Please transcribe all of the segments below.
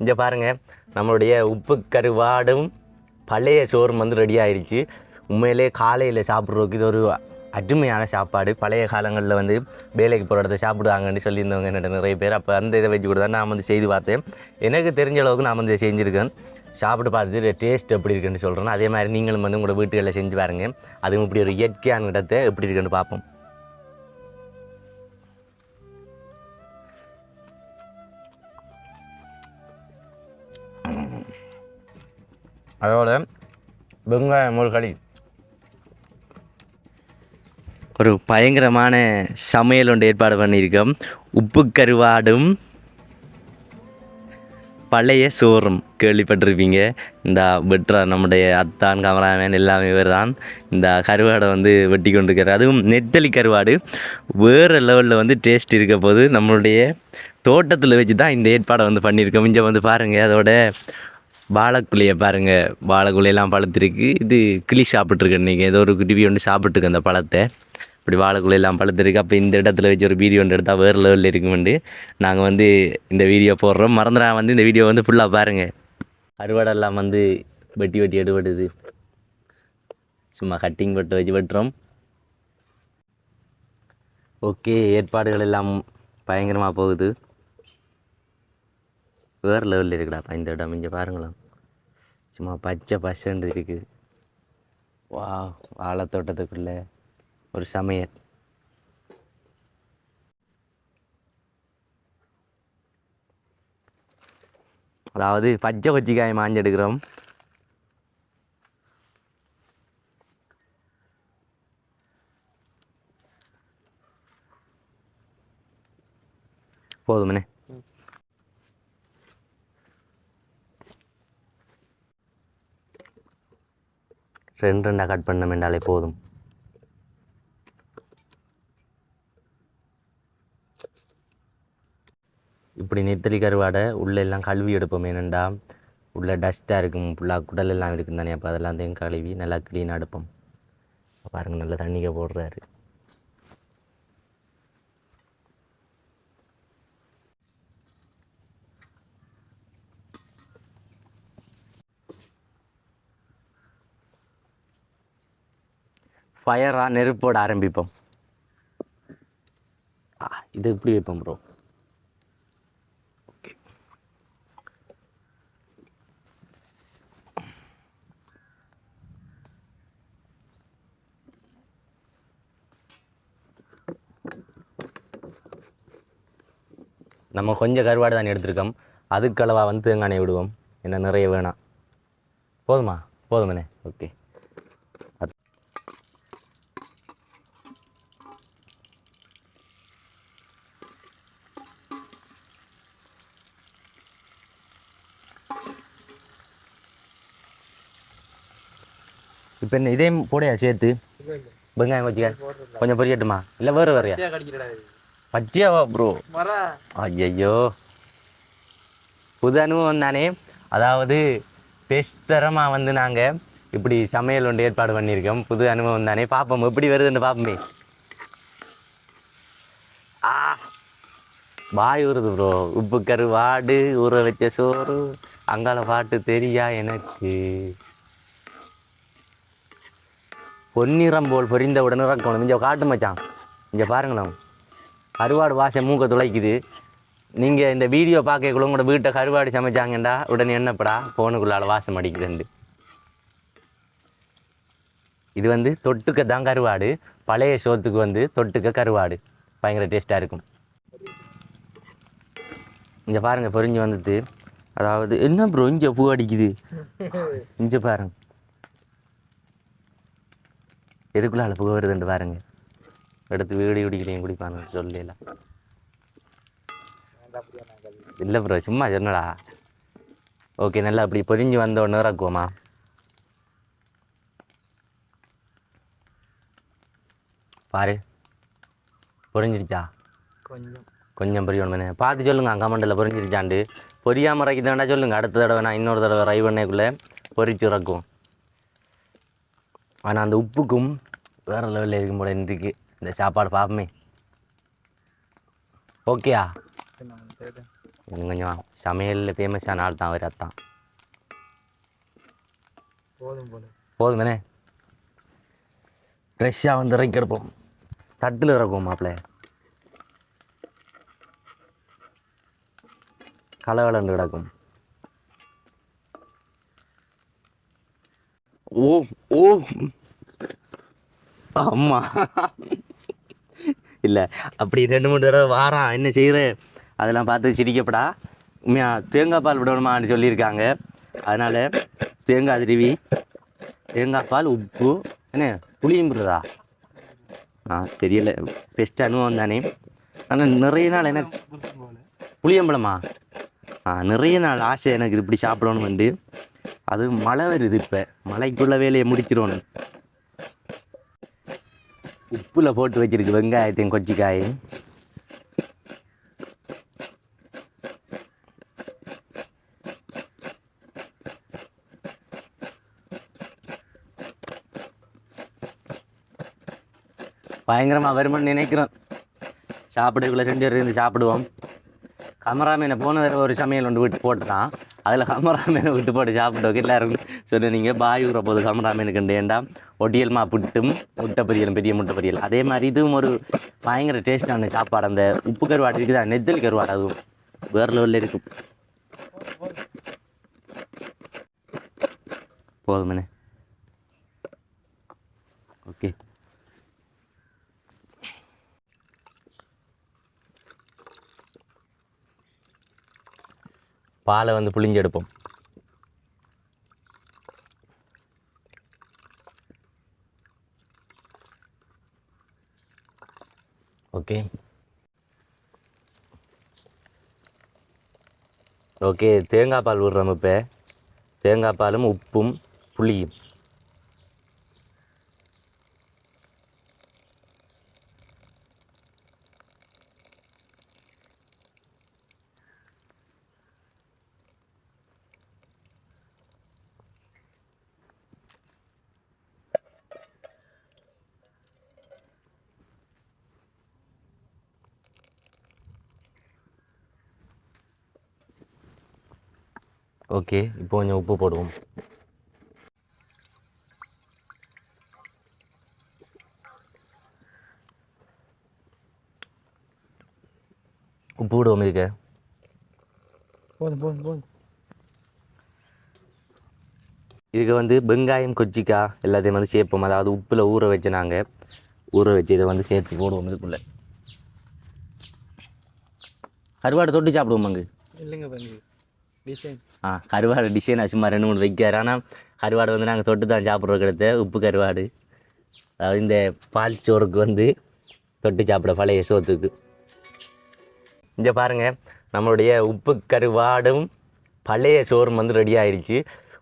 இங்கே பாருங்கள் நம்மளுடைய உப்பு கருவாடும் பழைய சோறும் வந்து ரெடி ஆயிடுச்சு உண்மையிலே காலையில் சாப்பிட்றதுக்கு இது ஒரு அருமையான சாப்பாடு. பழைய காலங்களில் வந்து வேலைக்கு போகிற இடத்த சாப்பிடுவாங்கன்னு சொல்லியிருந்தவங்க என்னோட நிறைய பேர். அப்போ அந்த இதை வச்சு கூட தான் நான் வந்து செய்து பார்த்தேன். எனக்கு தெரிஞ்ச அளவுக்கு நான் வந்து செஞ்சுருக்கேன். சாப்பிட்டு பார்த்துட்டு டேஸ்ட் எப்படி இருக்குன்னு சொல்கிறேன் அதே மாதிரி நீங்களும் வந்து உங்களோட வீட்டுகளில் செஞ்சு பாருங்கள் அதுவும் இப்படி ஒரு இயற்கையான இடத்தை எப்படி இருக்குன்னு பார்ப்போம். அதோட வெங்காயம் ஒரு ஒரு பயங்கரமான சமையல் ஒன்று ஏற்பாடு பண்ணியிருக்கோம். உப்பு கருவாடும் பழைய சோறும் கேள்விப்பட்டிருப்பீங்க. இந்த வெட்டுற நம்முடைய அத்தான் கமராமேன் எல்லாமே இவர் தான் இந்த கருவாடை வந்து வெட்டி கொண்டிருக்கிறார் அதுவும் நெத்தலி கருவாடு. வேறு லெவலில் வந்து டேஸ்ட் இருக்க போது நம்மளுடைய தோட்டத்தில் வச்சு தான் இந்த ஏற்பாடை வந்து பண்ணியிருக்கோம். இங்கே வந்து பாருங்கள் அதோட வாழைக்குள்ளையை பாருங்கள் வாழைக்குள்ளையெல்லாம் பழுத்திருக்கு. இது கிளி சாப்பிட்ருக்கு இன்றைக்கி ஏதோ ஒரு குருவி ஒன்று சாப்பிட்ருக்கு அந்த பழத்தை. இப்படி வாழைக்குள்ளையெல்லாம் பழுத்திருக்கு. அப்போ இந்த இடத்துல வச்சு ஒரு வீடியோ ஒன்று எடுத்தால் வேறு லெவலில் இருக்குமெண்டு. நாங்கள் வந்து இந்த வீடியோ போடுறோம். மறந்துடா வந்து இந்த வீடியோ வந்து ஃபுல்லாக பாருங்கள் அறுவடெல்லாம் வந்து வெட்டி வெட்டி எடுபடுது. சும்மா கட்டிங் போட்டு வச்சு வெட்டுறோம். ஓகே ஏற்பாடுகள் எல்லாம் பயங்கரமாக போகுது. வேறு லெவலில் இருக்குடாப்பா இந்த இடம். இங்கே பாருங்களேன். சும்மா பச்சை பசுன்றது இருக்குது. வா வாழைத்தோட்டத்துக்குள்ளே ஒரு சமையல். அதாவது பச்சை கொச்சிக்காய் மாஞ்செடுக்கிறோம் போதுமண்ணே ரெண்டு ரெண்டாக கட் பண்ண வேண்டாலே போதும். இப்படி நெத்தலி கருவாடை உள்ளே எல்லாம் கழுவி எடுப்போம். ஏனெண்டா உள்ளே டஸ்ட்டாக இருக்கும். ஃபுல்லாக குடல் எல்லாம் இருக்கும் தானே. அப்போ அதெல்லாம் தான் கழுவி நல்லா க்ளீனாக எடுப்போம். பாருங்கள் நல்லா தண்ணிக்க போடுறாரு. ஃபயராக நெருப்போட ஆரம்பிப்போம். ஆ, இது இப்படி வைப்போம் ப்ரோ ஓகே நம்ம கொஞ்சம் கருவாடு தான் எடுத்திருக்கோம். அதுக்களவாக வந்து தேங்காய் விடுவோம். என்ன நிறைய வேணாம். போதுமா? போதுமண்ணே ஓகே இப்போ என்ன இதையும் போடையா சேர்த்து? வெங்காயம் வச்சுக்க? கொஞ்சம் பொரியட்டுமா இல்லை வேறு வேறையா? பச்சையாவா ப்ரோ ஐயையோ. புது அனுபவம் தானே? அதாவது பெஸ்தரமாக வந்து நாங்கள் இப்படி சமையல் ஒன்று ஏற்பாடு பண்ணியிருக்கோம். புது அனுபவம் தானே? பார்ப்போம் எப்படி வருதுன்னு பார்ப்போமே ஆ. வாய் ஊறுது ப்ரோ உப்பு கருவாடு ஊற வச்ச சோறு அங்கால பாட்டு தெரியா எனக்கு? பொன்னிறம் போல் பொரிந்த உடனே இறக்கணும் இங்கே காட்டு மச்சான். இங்கே பாருங்களேன் கருவாடு வாசை மூக்க துளைக்குது. நீங்கள் இந்த வீடியோ பார்க்கக்குள்ள உங்களோட வீட்டை கருவாடு சமைச்சாங்கண்டா உடனே என்னப்படா? ஃபோனுக்குள்ளால் வாசம் அடிக்குதுண்டு இது வந்து தொட்டுக்க தான் கருவாடு. பழைய சோத்துக்கு வந்து தொட்டுக்க கருவாடு. பயங்கர டேஸ்ட்டாக இருக்கும். இங்கே பாருங்கள் பொரிஞ்சு வந்துட்டு. அதாவது என்ன ப்ரோ இங்கே பூ அடிக்குது? இங்கே பாருங்கள் எதுக்குள்ளால புகை வருதுன்னு பாருங்க. எடுத்து வீடு குடிக்கிறேன் குடிப்பானு சொல்லல. இல்லை ப்ரோ சும்மா சொன்னடா. ஓகே நல்லா அப்படி பொரிஞ்சு வந்த உடனே இறக்குவோமா? பாரு. பொரிஞ்சிருச்சா கொஞ்சம். கொஞ்சம் பொரியணுமே பார்த்து சொல்லுங்க கமெண்டில் பொரிஞ்சிருச்சாண்டு பொரியாமல் இறக்கிதாண்டா சொல்லுங்க. அடுத்த தடவை நான் இன்னொரு தடவை ரை பண்ணக்குள்ளே பொரிச்சு இறக்குவோம். ஆனால் அந்த உப்புக்கும் வேறு லெவலில் இருக்கும் போல இன்றைக்கு. இந்த சாப்பாடு பார்ப்போமே ஓகேயா? கொஞ்சம் சமையலில் ஃபேமஸான ஆள் தான் அவர் அத்தான் போதும் போதுமேனே ஃப்ரெஷ்ஷாக வந்து இறக்கி எடுப்போம். தட்டில் இறக்குவோம் மாப்பிள்ள. கலகலண்டு கிடக்கும். ஓ ஓ. ஆமாம் இல்லை அப்படி ரெண்டு மூணு தடவை வாரான் என்ன செய்கிற அதெல்லாம் பார்த்து சிரிக்கப்படா. உண்மையா தேங்காய் பால் விடணுமான்னு சொல்லியிருக்காங்க. அதனால் தேங்காய் திருவி தேங்காய் பால் உப்பு என்ன புளியும் விடுறதா ஆ தெரியல. பெஸ்ட் அனுபவம் தானே. ஆனால் நிறைய நாள் எனக்கு புளியம்பழமா? ஆ நிறைய நாள் ஆசை எனக்கு இப்படி சாப்பிடணும் வந்து. அது மழை வருது இப்போ. மழைக்குள்ள வேலையை முடிச்சிடணும் உப்பில் போட்டு வச்சிருக்கு வெங்காயத்தையும் கொச்சிக்காயும். பயங்கரமாக வருமானு நினைக்கிறோம். சாப்பிடக்குள்ள ரெண்டு பேரும் இருந்து சாப்பிடுவோம். கமராமீனை போன தடவை ஒரு சமையல் ஒன்று விட்டு போட்டுட்டான். அதில் கமராமேனை விட்டு போட்டு சாப்பிட்டோம் எல்லாரும் சொன்னீங்க பாய் ஊற போது கமராமேனுக்கு வேண்டாம் ஒட்டியல்மா புட்டும் முட்டை பொரியல் பெரிய முட்டை பொரியல். அதே மாதிரி இதுவும் ஒரு பயங்கர டேஸ்டான சாப்பாடு. அந்த உப்பு கருவாடு இருக்குதா? நெத்தல் கருவாடு அதுவும். வேறு லெவலில் இருக்கும். போதுமண்ணே ஓகே பாலை வந்து புளிஞ்சு எடுப்போம் ஓகே. ஓகே தேங்காய் பால் விடுறோம் இப்போ. தேங்காய் பாலும் உப்பும் புளியும். ஓகே இப்போ கொஞ்சம் உப்பு போடுவோம். உப்பு விடுவோம் இதுக்கு. போதும் போதும் போதும். இதுக்கு வந்து வெங்காயம் கொச்சிக்காய் எல்லாத்தையும் வந்து சேர்ப்போம். அதாவது உப்பில் ஊற வச்சு நாங்கள் ஊற வச்சு இதை வந்து சேர்த்து போடுவோம் இதுக்குள்ளே. கருவாடு தொட்டு சாப்பிடுவோம் அங்கு. இல்லைங்க டிசைன் கருவாடு டிசைன் சும்மா ரெண்டு மூணு வைக்கார். ஆனால் கருவாடு வந்து நாங்கள் தொட்டு தான் சாப்பிட்றோம் கிடைத்த உப்பு கருவாடு. அதாவது இந்த பால் சோறுக்கு வந்து தொட்டு சாப்பிட பழைய சோத்துக்கு. இங்கே பாருங்கள் நம்மளுடைய உப்பு கருவாடும் பழைய சோறும் வந்து ரெடி ஆயிடுச்சு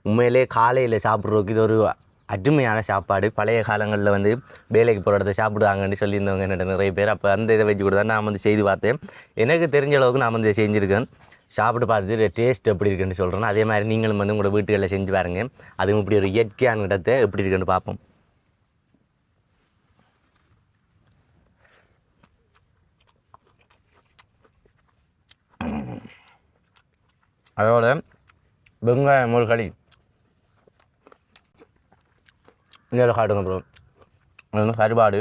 உண்மையிலே காலையில் சாப்பிட்றதுக்கு இது ஒரு அருமையான சாப்பாடு. பழைய காலங்களில் வந்து வேலைக்கு போகிற இடத்த சாப்பிடுவாங்கன்னு சொல்லியிருந்தவங்க என்னோட நிறைய பேர். அப்போ அந்த இதை வச்சு கூட தான் நான் வந்து செய்து பார்த்தேன். எனக்கு தெரிஞ்ச அளவுக்கு நான் வந்து இதை செஞ்சுருக்கேன். சாப்பிட்டு பார்த்துட்டு டேஸ்ட் எப்படி இருக்குன்னு சொல்கிறேன் அதே மாதிரி நீங்களும் வந்து உங்களோட வீட்டுகளில் செஞ்சு பாருங்கள் அதுவும் இப்படி ஒரு இயற்கையான இடத்தை எப்படி இருக்குன்னு பார்ப்போம். அதோட வெங்காயம் ஒரு களி இதில் காட்டுங்க ப்ரோ அது வந்து கருவாடு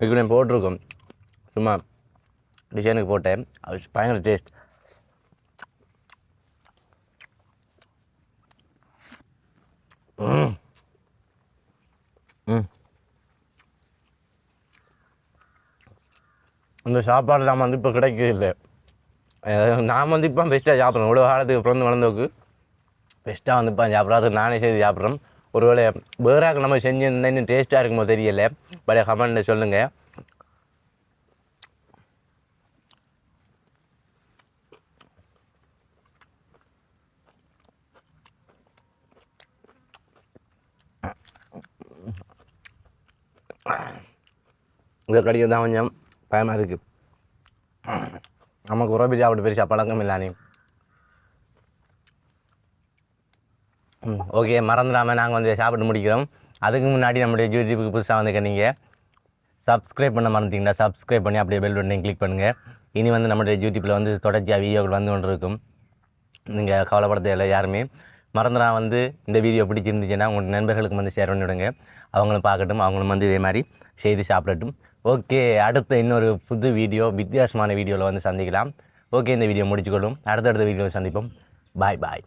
இதுக்கு போட்டிருக்கோம். சும்மா டிசைனுக்கு போட்டேன். அது பயங்கர டேஸ்ட் ம். ம். இந்த சாப்பாடு நாம் வந்து இப்போ கிடைக்கிறது இல்லை. நான் வந்து இப்போ பெஸ்ட்டாக சாப்பிட்றேன் இவ்வளோ காலத்துக்கு பிறந்து வளர்ந்தவுக்கு பெஸ்ட்டாக வந்து இப்போ சாப்பிட்றோம் நானே செய்து சாப்பிட்றோம் ஒருவேளை வேறாக நம்ம செஞ்சிருந்தா இன்னும் டேஸ்ட்டாக இருக்குமோ தெரியல. பழைய கமெண்ட்டில் சொல்லுங்கள் இதை கடிக்கு தான் கொஞ்சம் பயமாக இருக்குது நமக்கு உறவு சாப்பிட்டு பெருசாக பழக்கம் இல்லானே ஓகே மறந்துடாமல் நாங்கள் வந்து சாப்பிட்டு முடிக்கிறோம். அதுக்கு முன்னாடி நம்முடைய யூடியூபுக்கு புதுசாக வந்து நீங்கள் சப்ஸ்கிரைப் பண்ண மறந்துட்டீங்கன்னா சப்ஸ்கிரைப் பண்ணி அப்படியே பெல் பட்டனை கிளிக் பண்ணுங்கள் இனி வந்து நம்முடைய யூடியூப்பில் வந்து தொடர்ச்சியாக வீடியோக்கள் வந்து கொண்டு இருக்கும் நீங்கள் கவலைப்பட தேவையில்ல யாருமே. மறந்துடா வந்து இந்த வீடியோ பிடிச்சிருந்துச்சுன்னா உங்கள் நண்பர்களுக்கு வந்து ஷேர் பண்ணி விடுங்க அவங்களும் பார்க்கட்டும் அவங்களும் வந்து இதே மாதிரி செய்து சாப்பிடட்டும். ஓகே அடுத்த இன்னொரு புது வீடியோ வித்தியாசமான வீடியோவில் வந்து சந்திக்கலாம். ஓகே இந்த வீடியோ முடிச்சுக்கொள்ளும். அடுத்தடுத்த வீடியோவில் சந்திப்போம். பாய் பாய்